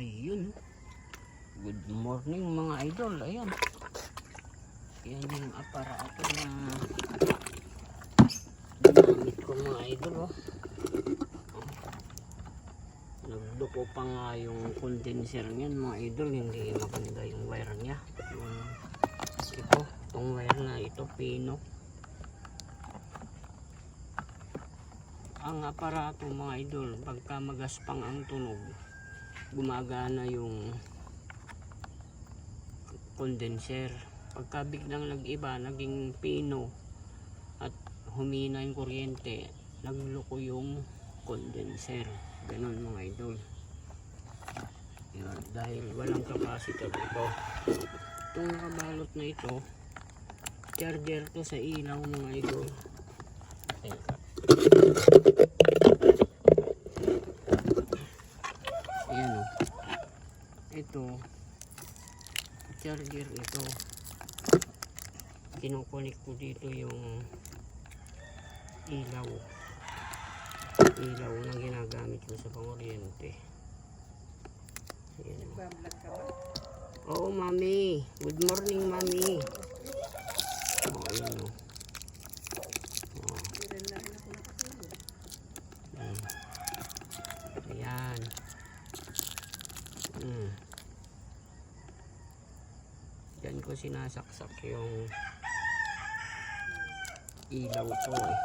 Ayun. Good morning mga idol. Ayan. Yan yung aparato na ginamit ko mga idol. Oh. Nagduko pa nga yung condenser niyan mga idol. Hindi maganda yung wire niya. Yung ito, itong wire na ito, pino. Ang aparato mga idol, pagka magaspang ang tunog, gumagana yung condenser. Pagka biglang nag-iba, naging pino at humina yung kuryente, nagloko yung condenser. Ganon mga idol. Yan, dahil walang capacitor ito. Itong nakabalot na ito, charger to sa ilaw mga idol. Teka. Ayan o. Ito, charger ito. Kinukunik ko dito yung ilaw. Ilaw na ginagamit ko sa panguryente. Ayan? Oo, mami. Good morning, mami. Oh, o. Oh, Ilan na rin ako nakatulog. mm. Ayan. Mm. Diyan ko sinasaksak yung ilaw ko eh.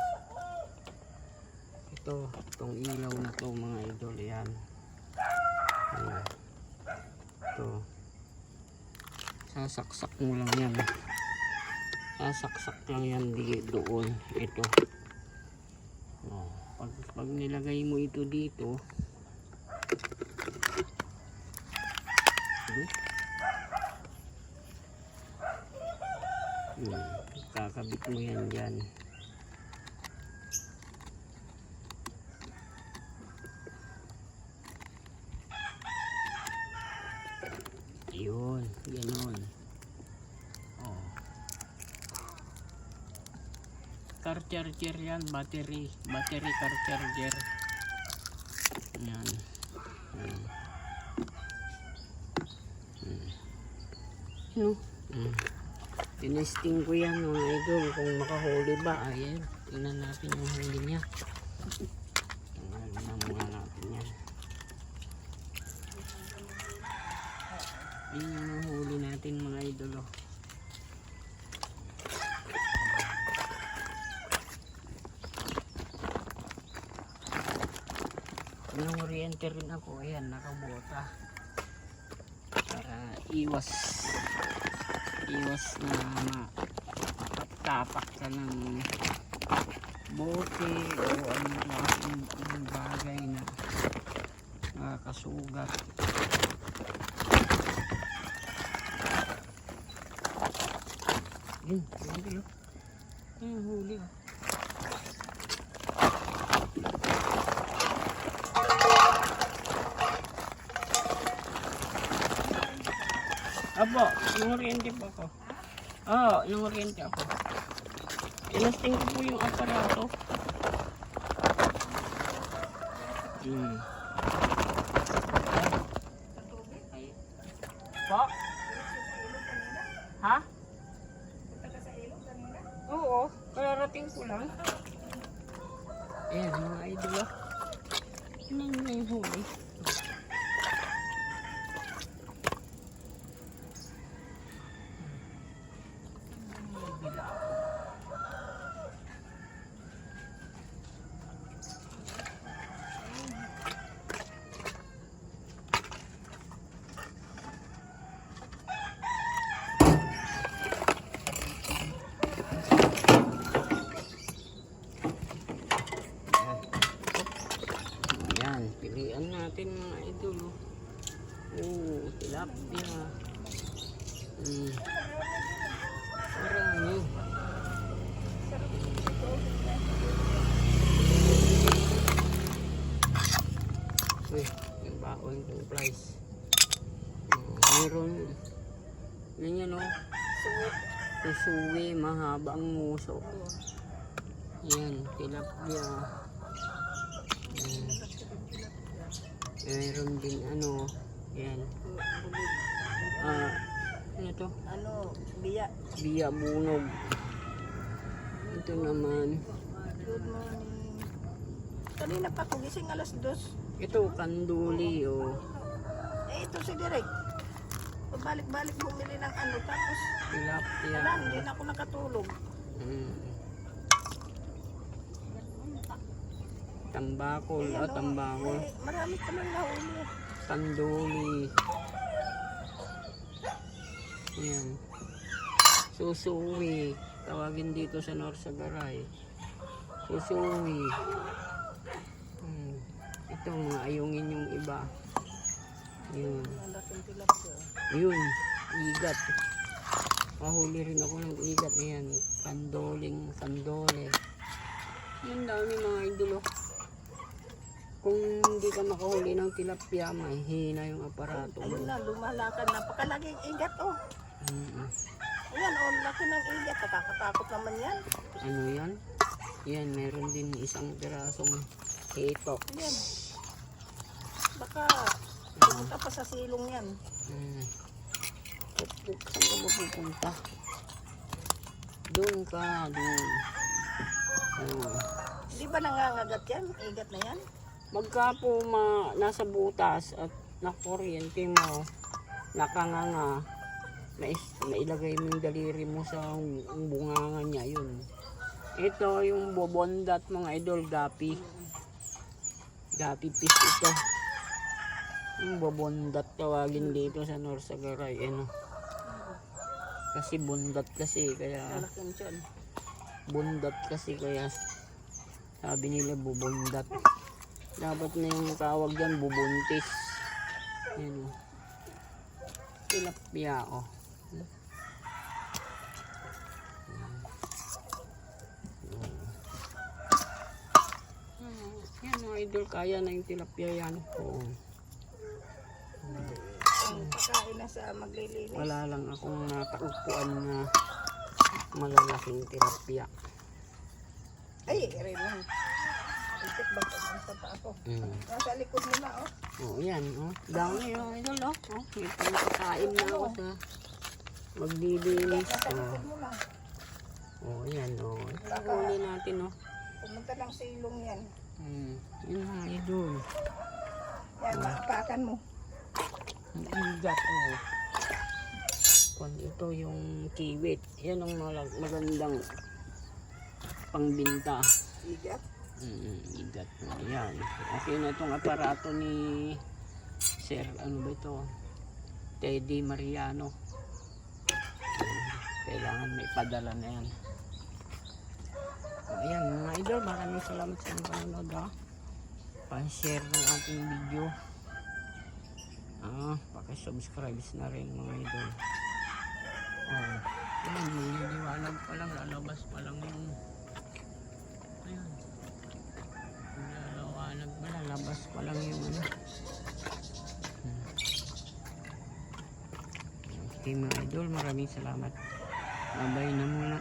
Ito, itong ilaw na to mga idol, yan. Ayan. Ito. Sasaksak mo lang yan. Sasaksak lang yan di doon. Ito. Oh, pag, pag nilagay mo ito dito, Hmm. Hmm, kakabit mo yan dyan. Yun, ganon. Oh. Car charger yan, battery, battery car charger. Yan. Hmm. Hmm. Hmm. Tinesting ko yan mga idol kung makahuli ba. Ayan. Tingnan natin yung huli niya. Tingnan na muna natin yan. Ayan yung huli natin mga idol. Oh. Nang oriente rin ako. Ayan, nakabota. Para iwas iwas na matapak ka ng bote o ano klaseng bagay na nakakasugat. Yun, huli oh. Ayun, huli oh. Apo, nangoriente po ako. Oo, nangoriente ako. Tinasting ko po yung aparato. Hmm. Po? Ha? Oo, kararating ko lang. Ayan, mga idol. ah. Ano na yung huli? Ayan, pilihan natin mga idol. oh. Oo, tilapia. Hmm. Marami. Uy, baon yung price. Oh, meron. Yan yan o. Susuwi, mahaba ang muso. Yan, tilapia. Yan. Meron din ano, Yan. Ah, ano to? Ano, biya. Biya bunog. Ito naman. Good morning. Kanina pa ako gising alas dos. Ito, kanduli oh. Eh, ito si Direk. Pabalik-balik bumili ng ano. Tapos, Tilapia. wala, hindi na ako nakatulog. Mm. Tambakol, ah, tambakol. Eh, marami pa lang nahuli. Kanduli. Yan. Susuwi. Tawagin dito sa Norsagaray. Susuwi. Hmm. Ito mga ayungin yung iba. Yun. Yun. Igat. Mahuli rin ako ng igat. Ayan. Kandoling. Kandole. Yan dami mga idolo. Kung hindi ka makahuli ng tilapia, mahina yung aparato. Ayun na, lumalakad. Napakalaging igat, oh. Mm-mm. Ayan, oh, laki ng igat. Nakakatakot naman yan. Ano yan? Yan, meron din isang pirasong hitok. Ayan. Baka, pumunta pa sa silong yan. Mm. Pupuk, saan ka ba pupunta? Doon ka, doon. Oh. Di ba nangangagat yan? Igat na yan? Magka po ma, nasa butas at nakuryente mo, nakanganga, mais, mailagay mo yung daliri mo sa bunganga niya, yun. Ito yung bobondat mga idol, gapi. Gapi fish ito. Yung bobondat tawagin dito sa Norsagaray, ano. Kasi bundat kasi, kaya bundat kasi kaya sabi nila bubundat. Dapat na yung tawag dyan bubuntis. Yan o tilapia o yan mga idol kaya na yung tilapia yan. Oo Pagkain na sa maglilinis. wala lang akong nataupuan na malalaking tilapia Ay, lang. Ikot ba pumunta pa ako? mm. Nasa likod mo na, oh. Oo, yan. Oh. Dami yung idol, oh. oh. May pangkakain na ako sa maglilinis. Nasa Oh. likod mo lang. oh, yan, oh. Huli natin, oh. Pumunta lang sa ilong yan. Hmm. Yun mga idol. Yan, maapakan mo. Ang igat, oh. Kung ito yung kiwit. Yan ang magandang pangbinta. Igat. Mm, igat. Ayan. Okay na itong aparato ni Sir, ano ba ito? Teddy Mariano. Kailangan may padala na yan. Ayan mga idol, maraming salamat sa panonood ha. Pa-share ng ating video. Ah, paki-subscribe na rin mga idol. Oh, ayan, nililiwanag pa lang, lalabas pa lang yung Ayan. Lalawanag ba? Lalabas pa lang yung ano. Hmm. Okay mga idol, maraming salamat. Babay na muna.